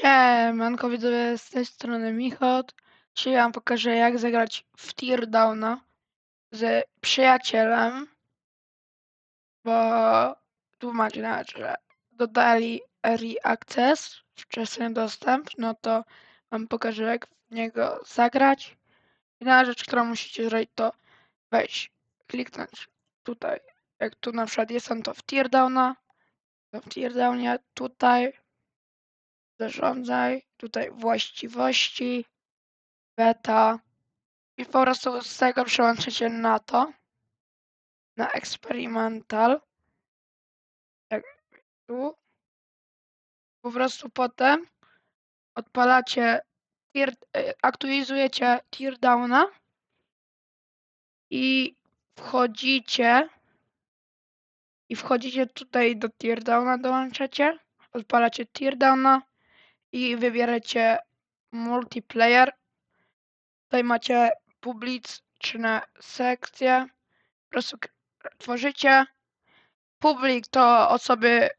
Siemanko widzowie, z tej strony Michot. Dzisiaj wam pokażę jak zagrać w Teardowna z przyjacielem, bo tu macie nawet, że dodali Early Access, wczesny dostęp, no to wam pokażę jak w niego zagrać. Jedyna rzecz, którą musicie zrobić to wejść, kliknąć tutaj, jak tu na przykład jestem to w Teardowna, w Teardownie tutaj zarządzaj, tutaj właściwości, beta i po prostu z tego przełączycie na to, na experimental, jak tu. Po prostu potem odpalacie, tier, e, aktualizujecie teardowna i wchodzicie i wchodzicie tutaj do teardowna, dołączacie, odpalacie teardowna i wybieracie multiplayer. Tutaj macie publiczne sekcje. Po prostu tworzycie. Publik to osoby,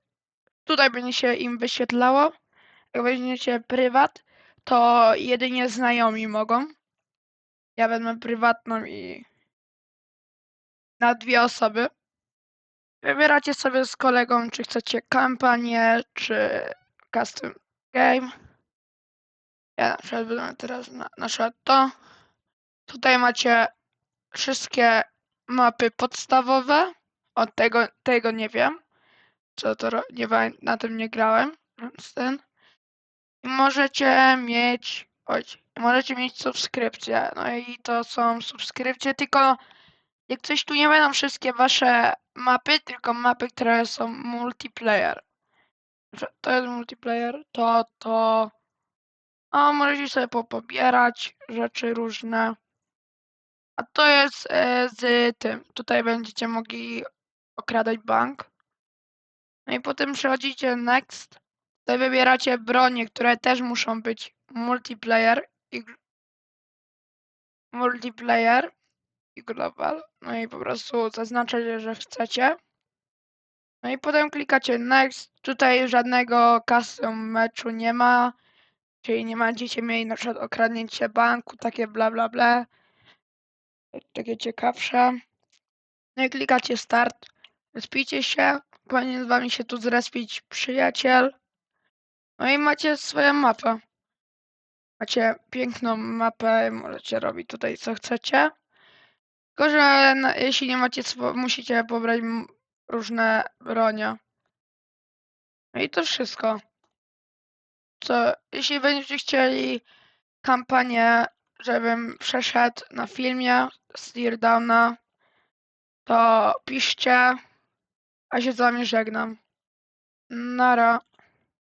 tutaj będzie się im wyświetlało. Jak weźmiecie prywat, to jedynie znajomi mogą. Ja będę prywatną i na dwie osoby. Wybieracie sobie z kolegą, czy chcecie kampanię, czy custom game. Ja na przykład będę teraz na, na przykład to. Tutaj macie wszystkie mapy podstawowe. Od tego, tego nie wiem. Co to nie na tym nie grałem, więc ten. I możecie mieć. Oj, możecie mieć subskrypcje. No i to są subskrypcje, tylko jak coś tu nie będą wszystkie wasze mapy, tylko mapy, które są multiplayer. To jest multiplayer, to, to. O, możecie sobie popobierać rzeczy różne. A to jest e, z tym. Tutaj będziecie mogli okradać bank. No i potem przechodzicie next. Tutaj wybieracie bronie, które też muszą być multiplayer i multiplayer i global. No i po prostu zaznaczacie, że chcecie. No i potem klikacie next. Tutaj żadnego custom meczu nie ma. Czyli nie będziecie mieli na przykład okradnięcie banku, takie bla bla bla. Takie ciekawsze. No i klikacie start. Zespijcie się. Powinien z wami się tu zrespić przyjaciel. No i macie swoją mapę. Macie piękną mapę, możecie robić tutaj co chcecie. Tylko, że jeśli nie macie, musicie pobrać różne bronie. No i to wszystko. Co, jeśli będziecie chcieli kampanię, żebym przeszedł na filmie z Teardowna, to piszcie, a się z wami żegnam. Nara.